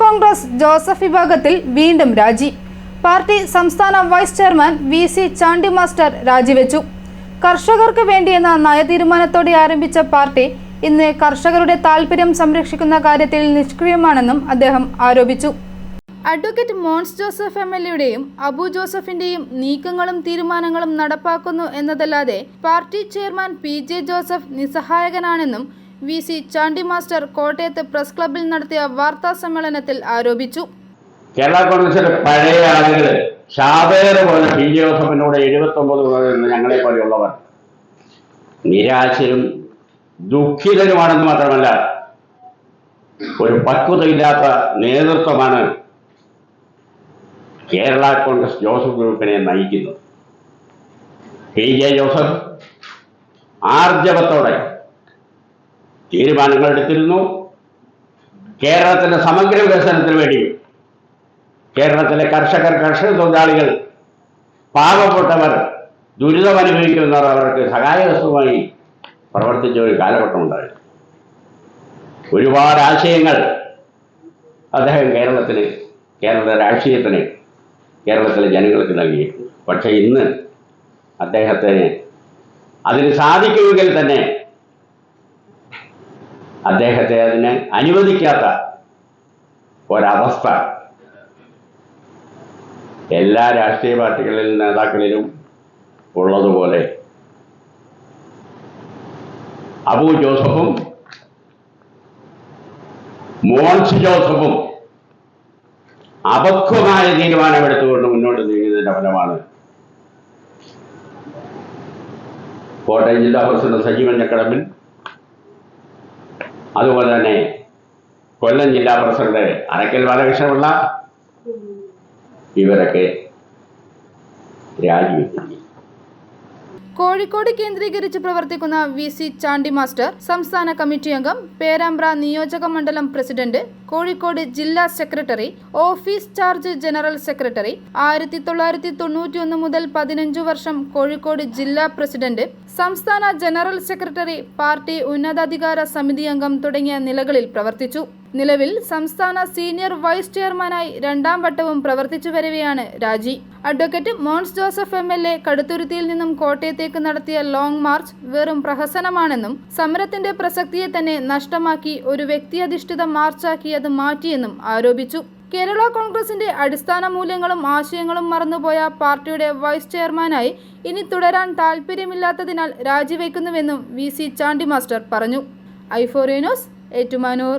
Congress Joseph വിഭാഗത്തിൽ വീണ്ടും രാജി. പാർട്ടി സംസ്ഥാന vice chairman V C Chandy master രാജിവെച്ചു. കർഷകർക്ക് വേണ്ടിയെന്ന നയതീരുമാനത്തോടെ ആരംഭിച്ച പാർട്ടി ഇന്ന് കർഷകരുടെ താൽപര്യം സംരക്ഷിക്കുന്ന കാര്യത്തിൽ നിഷ്ക്രിയമാണെന്നും അദ്ദേഹം ആരോപിച്ചു. Advocate Mons Joseph M L എയുടെയും അബു ജോസഫിന്റെയും നീക്കങ്ങളും തീരുമാനങ്ങളും നടപ്പാക്കുന്നു എന്നതല്ലാതെ party chairman P J Joseph നിസ്സഹായകനാണെന്നും V C Chandy master കോട്ടയത്ത് പ്രസ് ക്ലബിൽ നടത്തിയ വാർത്താ സമ്മേളനത്തിൽ ആരോപിച്ചു. കേരള കോൺഗ്രസിന്റെ പഴയ ആളുകൾ ഷാബേർ പോലെ പി ജോസഫിനോട് എന്ന് ഞങ്ങളെ പോലെയുള്ളവർ നിരാശരും ദുഃഖിതരുമാണെന്ന് മാത്രമല്ല ഒരു പക്വതയില്ലാത്ത നേതൃത്വമാണ് കേരള കോൺഗ്രസ് ജോസഫ് ഗ്രൂപ്പിനെ നയിക്കുന്നത്. പി ജെ ജോസഫ് ആർജവത്തോടെ തീരുമാനങ്ങൾ എടുത്തിരുന്നു. കേരളത്തിന്റെ സമഗ്ര വികസനത്തിന് വേണ്ടി കേരളത്തിലെ കർഷകർ കർഷക തൊഴിലാളികൾ പാവപ്പെട്ടവർ ദുരിതം അനുഭവിക്കുന്നവർ അവർക്ക് സഹായവസ്തുമായി പ്രവർത്തിച്ച ഒരു കാലഘട്ടമുണ്ടായിരുന്നു. ഒരുപാട് ആശയങ്ങൾ അദ്ദേഹം കേരളത്തിന് കേരള രാഷ്ട്രീയത്തിന് കേരളത്തിലെ ജനങ്ങൾക്ക് നൽകി പക്ഷേ ഇന്ന് അദ്ദേഹത്തിന് അതിന് സാധിക്കുമെങ്കിൽ തന്നെ അദ്ദേഹത്തെ അതിന് അനുവദിക്കാത്ത ഒരവസ്ഥ. എല്ലാ രാഷ്ട്രീയ പാർട്ടികളിൽ നേതാക്കളിലും ഉള്ളതുപോലെ. അബു ജോസഫും മോൺസ് ജോസഫും അപക്വമായ തീരുമാനമെടുത്തുകൊണ്ട് മുന്നോട്ട് നീങ്ങുന്നതിന്റെ ഫലമാണ്. കോട്ടയം ജില്ലാ പ്രസിഡന്റ് സജീവൻ ചക്കടമ്പിൽ അതുപോലെ തന്നെ കൊല്ലം ജില്ലാ പ്രസിഡന്റ് അരക്കൽ ബാലകൃഷ്ണപിള്ള ഇവരൊക്കെ രാജിവെച്ചിരിക്കും കോഴിക്കോട് കേന്ദ്രീകരിച്ച് പ്രവർത്തിക്കുന്ന വി സി ചാണ്ടി മാസ്റ്റർ സംസ്ഥാന കമ്മിറ്റി അംഗം പേരാമ്പ്ര നിയോജക മണ്ഡലം പ്രസിഡന്റ് കോഴിക്കോട് ജില്ലാ secretary office charge general secretary ആയിരത്തി തൊള്ളായിരത്തി തൊണ്ണൂറ്റി ഒന്ന് മുതൽ പതിനഞ്ചു വർഷം കോഴിക്കോട് ജില്ലാ പ്രസിഡന്റ് സംസ്ഥാന ജനറൽ സെക്രട്ടറി പാർട്ടി ഉന്നതാധികാര സമിതി അംഗം തുടങ്ങിയ നിലകളിൽ പ്രവർത്തിച്ചു. നിലവിൽ സംസ്ഥാന സീനിയർ വൈസ് ചെയർമാനായി രണ്ടാം വട്ടവും പ്രവർത്തിച്ചു വരവെയാണ് രാജി. Advocate Mons Joseph M L A കടുത്തുരുത്തിയിൽ നിന്നും കോട്ടയത്തേക്ക് നടത്തിയ ലോങ് മാർച്ച് വെറും പ്രഹസനമാണെന്നും സമരത്തിന്റെ പ്രസക്തിയെ തന്നെ നഷ്ടമാക്കി ഒരു വ്യക്തിയധിഷ്ഠിത മാർച്ചാക്കി അത് മാറ്റിയെന്നും ആരോപിച്ചു. കേരള കോൺഗ്രസിന്റെ അടിസ്ഥാന മൂല്യങ്ങളും ആശയങ്ങളും മറന്നുപോയ പാർട്ടിയുടെ വൈസ് ചെയർമാനായി ഇനി തുടരാൻ താൽപ്പര്യമില്ലാത്തതിനാൽ രാജിവെക്കുന്നുവെന്നും വി സി ചാണ്ടി മാസ്റ്റർ പറഞ്ഞു ഐഫോറിയനോസ് ഏറ്റുമാനൂർ.